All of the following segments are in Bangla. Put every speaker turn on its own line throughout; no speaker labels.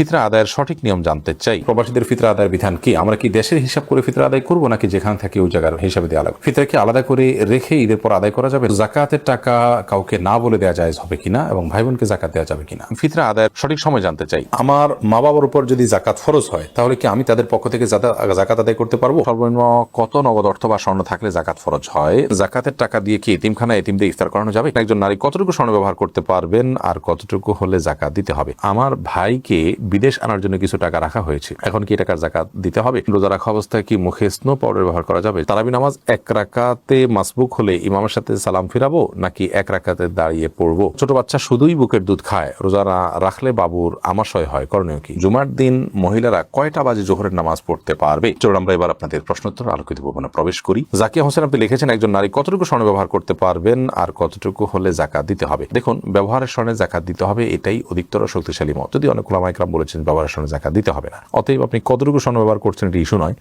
ফিতরা আদায়ের সঠিক নিয়ম জানতে চাই। প্রবাসীদের ফিতরা আদায়ের বিধান কি? আমরা কি দেশের হিসাব করে ফিতরা আদায় করব নাকি যেখানে থাকি ওই জায়গার হিসাবে দেওয়া আলাদা ফিতরা কি আলাদা করে রেখে ঈদের পর আদায় করা যাবে? জাকাতের টাকা কাউকে না বলে দেওয়া যায় হবে কিনা এবং ভাই বোনকে জাকাত দেওয়া যাবে কিনা? ফিতরা আদায়ের সঠিক সময় জানতে চাই। আমার মা বাবার উপর যদি জাকাত ফরজ হয় তাহলে কি আমি তাদের পক্ষ থেকে জাকাত আদায় করতে পারব? সর্বনিম্ন কত নগদ অর্থ বা স্বর্ণ থাকলে জাকাত ফরজ হয়? জাকাতের টাকা দিয়ে কি এতিমখানা এতিম দিয়ে ইফতার করানো যাবে? একজন নারী কতটুকু স্বর্ণ ব্যবহার করতে পারবেন? আর কতটুকু হলে জাকাত দিতে হবে? আমার ভাইকে বিদেশ আনার জন্য কিছু টাকা রাখা হয়েছে। এখন কি টাকার জাকাত দিতে হবে? রোজা রাখা অবস্থায় কি মুখে স্নো পাউডার ব্যবহার করা যাবে? তারাবি নামাজ এক রাকাতে মাসবুক হলে ইমামের সাথে সালাম ফিরাবো নাকি এক রাকাতে দাঁড়িয়ে পড়ব? ছোট বাচ্চা শুধুই বুকের দুধ খায়, রোজা না রাখলে বাবুর আমাশয় হয়। করণীয় কি? জুমার দিন মহিলারা কয়টা বাজে জোহরের নামাজ পড়তে পারবে? চলুন আমরা এবার আপনাদের প্রশ্নোত্তর আলোকিত ভবনে প্রবেশ করি। জাকিয়া হোসেন আপনি লিখেছেন, একজন নারী কতটুকু স্বর্ণ ব্যবহার করতে পারবেন আর কতটুকু হলে জাকাত দিতে হবে? দেখুন, ব্যবহারের স্বর্ণে জাকাত দিতে হবে, এটাই অধিকতর শক্তিশালী মত। যদি অনেক ওলামাইকরাম বলেছেন বাবার আসনে জাকাত দিতে হবে না। অতএব আপনি কতটুকু স্বর্ণ ব্যবহার করছেন এটি ইস্যু নয়।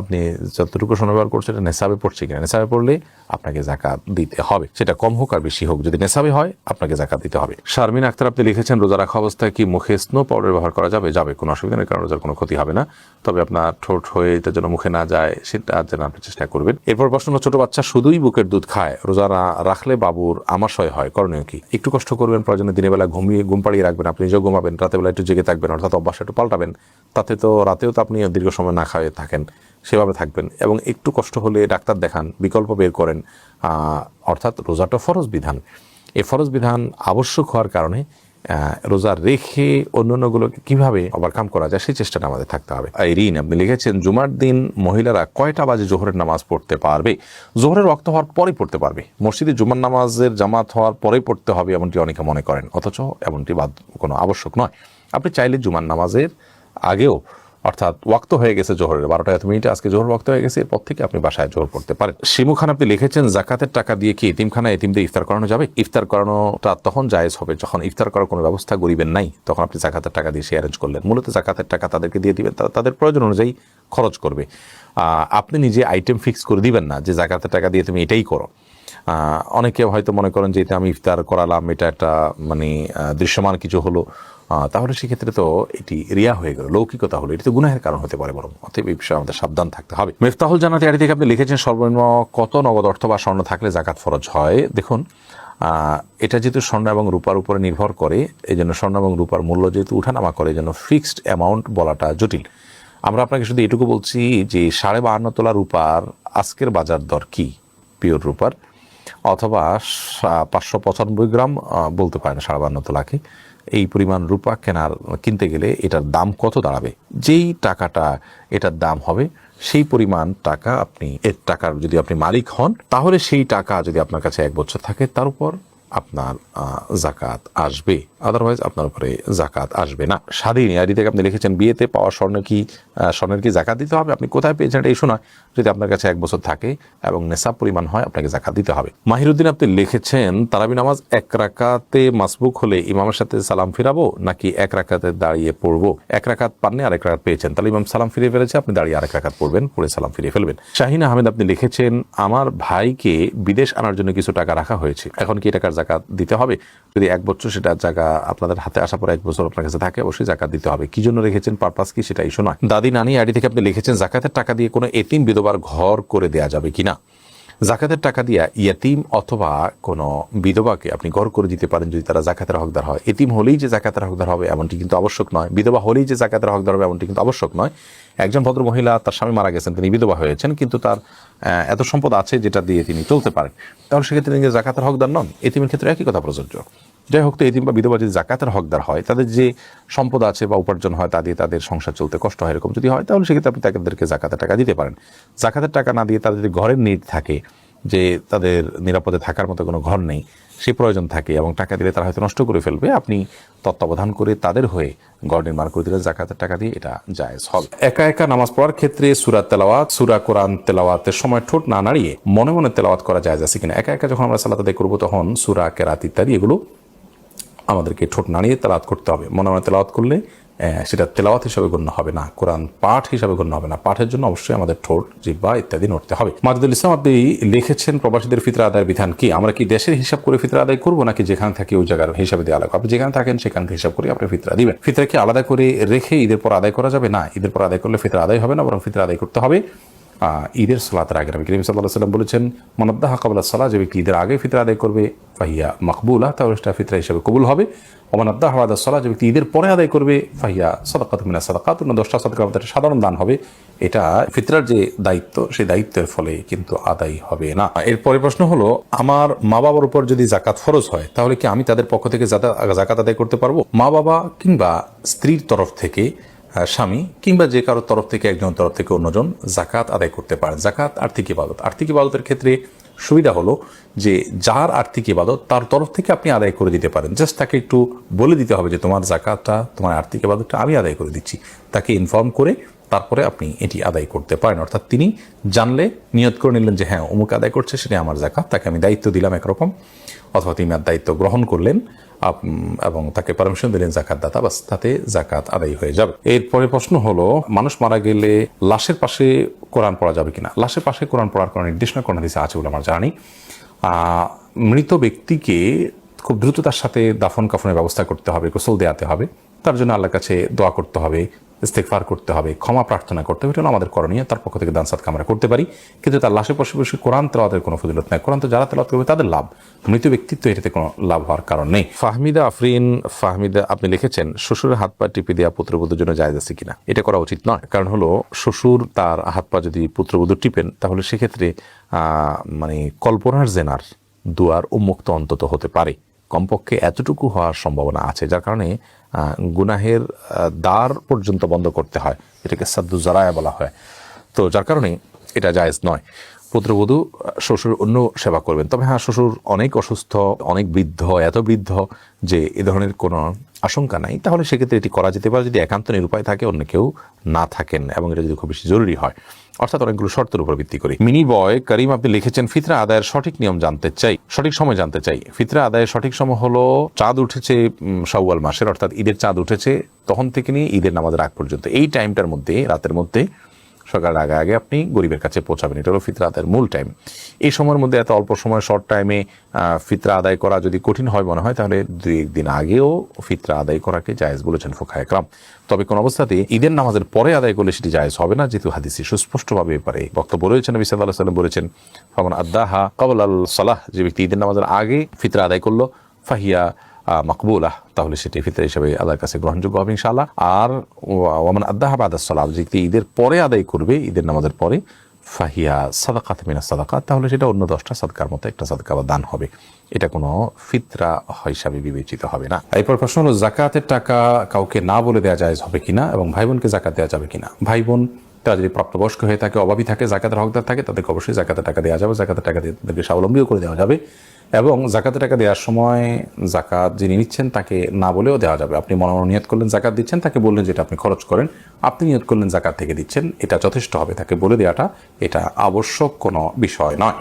আপনি যতটুকু ব্যবহার করছেন, এটা নেশাবে পড়ছে কিনা? নেশাবে পড়লে আপনাকে জাকাত দিতে হবে। সেটা কম হোক আর বেশি হোক। যদি নেশাবে হয়, আপনাকে জাকাত দিতে হবে। শারমিন আক্তার, আপনি লিখেছেন, রোজা রাখা অবস্থায় কি মুখে স্নো পাউডার ব্যবহার করা যাবে? যাবে, কোনো অসুবিধা নেই, কারণ রোজার কোনো ক্ষতি হবে না। তবে আপনার ঠোঁট হয়ে এটা যেন মুখে না যায়, সেটা যেন আপনি চেষ্টা করবেন। এরপর প্রশ্ন ছোট বাচ্চা শুধুই বুকের দুধ খায়, রোজা না রাখলে বাবুর আমাশয় হয়, করণীয় কি? একটু কষ্ট করবেন, প্রয়োজনে দিনের বেলা ঘুমিয়ে, ঘুম পাড়িয়ে রাখবেন, আপনি নিজেও ঘুমাবেন, রাতের বেলা একটু জেগে থাকবেন, অর্থাৎ অভ্যাস একটু পাল্টাবেন। তাতে তো রাতেও তো আপনি দীর্ঘ সময় না খাওয়ে থাকেন, সেভাবে থাকবেন এবং একটু কষ্ট হলে ডাক্তার দেখান, বিকল্প বের করেন অর্থাৎ রোজাটা ফরজ বিধান। এই ফরজ বিধান আবশ্যক হওয়ার কারণে রোজা রেখে অন্যান্যগুলোকে কীভাবে ওভারকাম করা যায় সেই চেষ্টাটা আমাদের থাকতে হবে। ঋণ, আপনি লিখেছেন, জুমার দিন মহিলারা কয়টা বাজে জোহরের নামাজ পড়তে পারবে? জোহরের রক্ত হওয়ার পরেই পড়তে পারবে। মসজিদে জুমার নামাজের জামাত হওয়ার পরেই পড়তে হবে এমনটি অনেকে মনে করেন, অথচ এমনটি বাদ কোনো আবশ্যক নয়। আপনি চাইলে জুমার নামাজের আগেও অর্থাৎ ওয়াক্ত হয়ে গেছে জোহরের বারোটা এত মিনিটে। আজকে জোহর ওয়াক্ত হয়ে গেছে, এরপর থেকে আপনি বাসায় জোহর পড়তে পারেন। শিমু খান, আপনি লিখেছেন, জাকাতের টাকা দিয়ে কি এতিমখানা এতিমদের ইফতার করানো যাবে? ইফতার করানোটা তখন জায়েজ হবে। যখন ইফতার করার কোনো ব্যবস্থা গরিবের নাই, তখন আপনি জাকাতের টাকা দিয়ে সে অ্যারেঞ্জ করলেন। মূলত জাকাতের টাকা তাদেরকে দিয়ে দিবেন। তাদের প্রয়োজন অনুযায়ী খরচ করবে। আপনি নিজে আইটেম ফিক্স করে দিবেন না যে জাকাতের টাকা দিয়ে তুমি এটাই করো। অনেকে হয়তো মনে করেন যে, এটা আমি ইফতার করালাম, এটা একটা মানে দৃশ্যমান কিছু হলো। তাহলে সেক্ষেত্রে তো এটি রিয়া হয়ে গেল। লৌকিকতা হলো, এটি তো গুনাহের কারণ হতে পারে বরং। অতএব এই বিষয়ে আমাদের সাবধান থাকতে হবে। মেফতাহুল জানাতে আড়ি থেকে আপনি লিখেছেন, সর্বনিম্ন কত নগদ অর্থ বা স্বর্ণ থাকলে জাকাত ফরজ হয়? দেখুন এটা যেহেতু স্বর্ণ এবং রূপার উপরে নির্ভর করে এই জন্য স্বর্ণ এবং রূপার মূল্য যেহেতু উঠানামা করে এই জন্য ফিক্সড অ্যামাউন্ট বলাটা জটিল। আমরা আপনাকে শুধু এটুকু বলছি যে সাড়ে বাহান্ন তোলা রূপার আজকের বাজার দর কি? পিওর রূপার। অথবা পাঁচশো পঁচানব্বই গ্রাম বলতে পারেন সাড়ে বান্ন তোলাকে। এই পরিমাণ রূপা কেনার, কিনতে গেলে এটার দাম কত দাঁড়াবে? যেই টাকাটা এটার দাম হবে, সেই পরিমাণ টাকা আপনি এর টাকার যদি আপনি মালিক হন, তাহলে সেই টাকা যদি আপনার কাছে এক বছর থাকে, তার উপর আপনার জাকাত আসবে। আদারওয়াইজ আপনার উপরে জাকাত আসবে না। স্বাধীন আদি থেকে আপনি লিখেছেন, বিয়েতে পাওয়া স্বর্ণ কি স্বর্ণের কি জাকাত দিতে হবে? আপনি কোথায় পেয়েছেন এটা ইস্যু নয় যদি আপনার কাছে এক বছর থাকে এবং নেশাব পরিমাণ হয়, আপনাকে জাকাত দিতে হবে। মাহিরুদ্দিন, আপনি লিখেছেন, তারাবি নামাজ এক রাকাতে মাসবুক হলে ইমামের সাথে সালাম ফিরাবো নাকি এক রাকাতে দাঁড়িয়ে পড়ব? এক রাকাত পাননি, আরেক রাকাত পেয়েছেন। তাহলে ইমাম সালাম ফিরে ফেলেছে, আপনি দাঁড়িয়ে আরেক রাকাত পড়বেন, পড়ে সালাম ফিরিয়ে ফেলবেন। শাহিন আহমেদ, আপনি লিখেছেন, আমার ভাইকে বিদেশ আনার জন্য কিছু টাকা রাখা হয়েছে। এখন কি টাকার জাকাত দিতে হবে? যদি এক বছর সেটা জায়গা আপনাদের হাতে আসা পরে এক বছর আপনার কাছে থাকে, অবশ্যই জাকাত দিতে হবে। কি জন্য রেখেছেন পারপাস কি সেটা ইস্যু নয়। দাদি, নানি, আইডি থেকে আপনি লিখেছেন, জাকাতের টাকা দিয়ে কোনো এতিম বিধবার ঘর করে দেয়া যাবে কিনা? জাকাতের টাকা দিয়া ইয়াতিম অথবা কোনো বিধবাকে আপনি গড় করে দিতে পারেন যদি তারা জাকাতের হকদার হয়। এতিম হলেই যে জাকাতের হকদার হবে এমনটি কিন্তু আবশ্যক নয়। বিধবা হলেই যে জাকাতের হকদার হবে এমনটি কিন্তু আবশ্যক নয়। একজন ভদ্র মহিলা, তার স্বামী মারা গেছেন, তিনি বিধবা হয়েছেন, কিন্তু তার এত সম্পদ আছে যেটা দিয়ে তিনি চলতে পারেন। তাহলে সেক্ষেত্রে তিনি জাকাতের হকদার নন। এতিমের ক্ষেত্রে একই কথা প্রযোজ্য। যাই হোক তো এতিম বা বিধবা যদি জাকাতের হকদার হয়, তাদের যে সম্পদ আছে বা উপার্জন হয় তা দিয়ে তাদের সংসার চলতে কষ্ট হয় এরকম যদি হয়, তাহলে সেক্ষেত্রে আপনি তাদেরকে জাকাতের টাকা দিতে পারেন। জাকাতের টাকা না দিয়ে তাদের যদি ঘরের নিড থাকে, যে তাদের নিরাপদে থাকার মতো কোনো ঘর নেই, সে প্রয়োজন থাকে এবং টাকা দিলে তারা হয়তো নষ্ট করে ফেলবে, আপনি তত্ত্বাবধান করে তাদের হয়ে ঘর নির্মাণ করে দিলে জাকাতের টাকা দিয়ে এটা জায়েজ হবে। একা একা নামাজ পড়ার ক্ষেত্রে সুরা তেলাওয়াত, সুরা কোরআন তেলাওয়াতের সময় ঠোঁট না নাড়িয়ে মনে মনে তেলাওয়াত করা যায় আছে কিনা? একা একা যখন আমরা সালাত করব তখন সুরা কেরাত ইত্যাদি এগুলো আমাদেরকে ঠোঁট নাড়িয়ে তেলাওয়াত করতে হবে। মনে মনে তেলাওয়াত করলে সেটা তেলাওয়াত হিসাবে গণ্য হবে না, কোরআন পাঠ হিসাবে গণ্য হবে না। পাঠের জন্য অবশ্যই আমাদের ঠোঁট জিব্বা ইত্যাদি নড়তে হবে। মাজিদুল ইসলাম, আপনি লিখেছেন প্রবাসীদের ফিতরা আদায়ের বিধান কি? আমরা কি দেশের হিসাব করে ফিতরা আদায় করব, নাকি যেখানে থাকি ওই জায়গার হিসাবে দেওয়া লাগবে? আপনি যেখানে থাকেন সেখানকার হিসাব করে আপনি ফিতরা দিবেন। ফিতরা কি আলাদা করে রেখে ঈদের পর আদায় করা যাবে? না, ঈদের পর আদায় করলে ফিতরা আদায় হবে না, বরং ফিতরা আদায় করতে হবে। ঈদের সালাতের আগে নবী করিম সাল্লাহ সাল্লাম বলেছেন মনদ্দাহ কাবলা সালাহ যে ব্যক্তি ঈদের আগে ফিতরা আদায় করবে, ফাহিয়া মকবুলা তাহলে সেটা ফিতরা হিসাবে কবুল হবে। অমানদ্দাহ হাওয়াদা সালাহ যে ব্যক্তি ঈদের পরে আদায় করবে, ফাহিয়া সদাকাত মিনা সদাকাত, অন্য দশটা মধ্যে একটা সাধারণ দান হবে। এটা ফিতরার যে দায়িত্ব, সেই দায়িত্বের ফলে কিন্তু আদায় হবে না। এরপরে প্রশ্ন হলো, আমার মা বাবার উপর যদি জাকাত ফরজ হয়, তাহলে কি আমি তাদের পক্ষ থেকে জাকাত আদায় করতে পারব? মা বাবা কিংবা স্ত্রীর তরফ থেকে স্বামী কিংবা যে কারোর তরফ থেকে একজন তরফ থেকে অন্যজন জাকাত আদায় করতে পারেন। জাকাত, আর্থিক ইবাদত। আর্থিক ইবাদতের ক্ষেত্রে সুবিধা হলো যে যার আর্থিক ইবাদত তার তরফ থেকে আপনি আদায় করে দিতে পারেন। জাস্ট তাকে একটু বলে দিতে হবে যে তোমার জাকাতটা, তোমার আর্থিক ইবাদতটা আমি আদায় করে দিচ্ছি। তাকে ইনফর্ম করে তারপরে আপনি এটি আদায় করতে পারেন। অর্থাৎ তিনি জানলে, নিয়ত করে নিলেন যে হ্যাঁ অমুক আদায় করছে, সেটা আমার জাকাত তাকে আমি দায়িত্ব দিলাম একরকম। অথবা তিনি আর দায়িত্ব গ্রহণ করলেন এবং তাকে পারমিশন দিলেন জাকাত দাতা বাস তাতে জাকাত আদায় হয়ে যাবে। এরপরে প্রশ্ন হলো, মানুষ মারা গেলে লাশের পাশে কোরআন পড়া যাবে কিনা? লাশের পাশে কোরআন পড়ার কোনো নির্দেশনা, কোনো দিছে আছে বলে আমার জানি মৃত ব্যক্তিকে খুব দ্রুততার সাথে দাফন কাফনের ব্যবস্থা করতে হবে, গোসল দেওয়াতে হবে। তার জন্য আল্লাহর কাছে দোয়া করতে হবে। ইস্তেকফার করতে হবে, ক্ষমা প্রার্থনা করতে হবে, এটা আমাদের করণীয়, তার পক্ষ থেকে দানসাদকে আমরা করতে পারি। কিন্তু তার লাশে পাশে বসে কোরআন তেলাওয়াতের কোনো ফজিলত নাই। কোরআন তো যারা তেলাওয়াত করবে তাদের লাভ, মৃত ব্যক্তিত্ব এটাতে কোনো লাভ হওয়ার কারণ নেই। ফাহমিদা আফরিন, ফাহমিদা, আপনি লিখেছেন, শ্বশুরের হাত পা টিপে দেওয়া পুত্রবধূর জন্য জায়জ আছে কিনা? এটা করা উচিত নয়। কারণ হলো, শ্বশুর তার হাত পা যদি পুত্রবধূ টিপেন, তাহলে সেক্ষেত্রে মানে কল্পনার জেনার দুয়ার উন্মুক্ত অন্তত হতে পারে। কমপক্ষে এতটুকু হওয়ার সম্ভাবনা আছে, যার কারণে গুনাহের দ্বার পর্যন্ত বন্ধ করতে হয়, এটাকে সাদ্দু জারায়া বলা হয়। তো যার কারণে এটা জায়েজ নয়। পুত্রবধূ, শ্বশুর অন্য সেবা করবেন। তবে হ্যাঁ শ্বশুর অনেক অসুস্থ, অনেক বৃদ্ধ, এত বৃদ্ধ যে এ ধরনের কোনো আশঙ্কা নাই তাহলে সেক্ষেত্রে এটি করা যেতে পারে যদি একান্ত নিরুপায় থাকে অন্য কেউ না থাকেন এবং এটা যদি খুব বেশি জরুরি হয়। অর্থাৎ অনেকগুলো শর্তের উপর ভিত্তি করে। মিনি বয় করিম আপনি লিখেছেন ফিতরা আদায়ের সঠিক নিয়ম জানতে চাই সঠিক সময় জানতে চাই। ফিতরা আদায়ের সঠিক সময় হলো চাঁদ উঠেছে উম, মাসের অর্থাৎ ঈদের চাঁদ উঠেছে তখন থেকে নিয়ে ঈদের নামাজের আগ পর্যন্ত। এই টাইমটার মধ্যে রাতের মধ্যে সকাল আগে আগে আপনি গরিবের কাছে পৌঁছাবেন। এটা হলো ফিতরা আদায়ের মূল টাইম। এই সময়ের মধ্যে এত অল্প সময় শর্ট টাইমে ফিতরা আদায় করা যদি কঠিন হয় মনে হয়, তাহলে দুই একদিন আগেও ফিতরা আদায় করাকে জায়েজ বলেছেন ফোকা একরাম। তবে কোন অবস্থাতে ঈদের নামাজের পরে আদায় করলে সেটি জায়েজ হবে না, যেহেতু হাদিসে সুস্পষ্টভাবে পারে বক্তব্য রয়েছেন নবী সাল্লাহ সাল্লাম বলেছেন, ফমন আদাহা কাবুল আল সালাহ যে ব্যক্তি ঈদের নামাজের আগে ফিতরা আদায় করল, ফাহিয়া মকবুলাহ। তাহলে সেটি ফিতরা হিসেবে আল্লাহর কাছে গ্রহণযোগ্য হবে ইনশাআল্লাহ। আর ওমান আদাহা বাদাস সালাম যে ঈদের পরে আদায় করবে, ঈদের নামাজের পরে, ফাহিয়া সাদাকাত মিনা সাদাকাত, তাহলে সেটা অন্য দশটা সাদকার মতো একটা সাদকা বা দান হবে। এটা কোনো ফিতরা হিসাবে বিবেচিত হবে না। এরপর প্রশ্ন হলো জাকাতের টাকা কাউকে না বলে দেওয়া যায় হবে কিনা এবং ভাই বোনকে জাকাত দেওয়া যাবে কিনা? ভাই বোন তারা যদি প্রাপ্তবয়স্ক হয়ে থাকে অভাবী থাকে জাকাতের হকদার থাকে, তাদেরকে অবশ্যই জাকাতের টাকা দেওয়া যাবে। জাকাতের টাকা দিয়ে তাদেরকে স্বাবলম্বীও করে দেওয়া যাবে। এবং জাকাতের টাকা দেওয়ার সময় জাকাত যিনি নিচ্ছেন তাকে না বলেও দেওয়া যাবে। আপনি মনে মনে নিয়ত করলেন, জাকাত দিচ্ছেন, তাকে বললেন যেটা আপনি খরচ করেন, আপনি নিয়ত করলেন, জাকাত থেকে দিচ্ছেন, এটা যথেষ্ট হবে। তাকে বলে দেওয়াটা এটা আবশ্যক কোনো বিষয় নয়।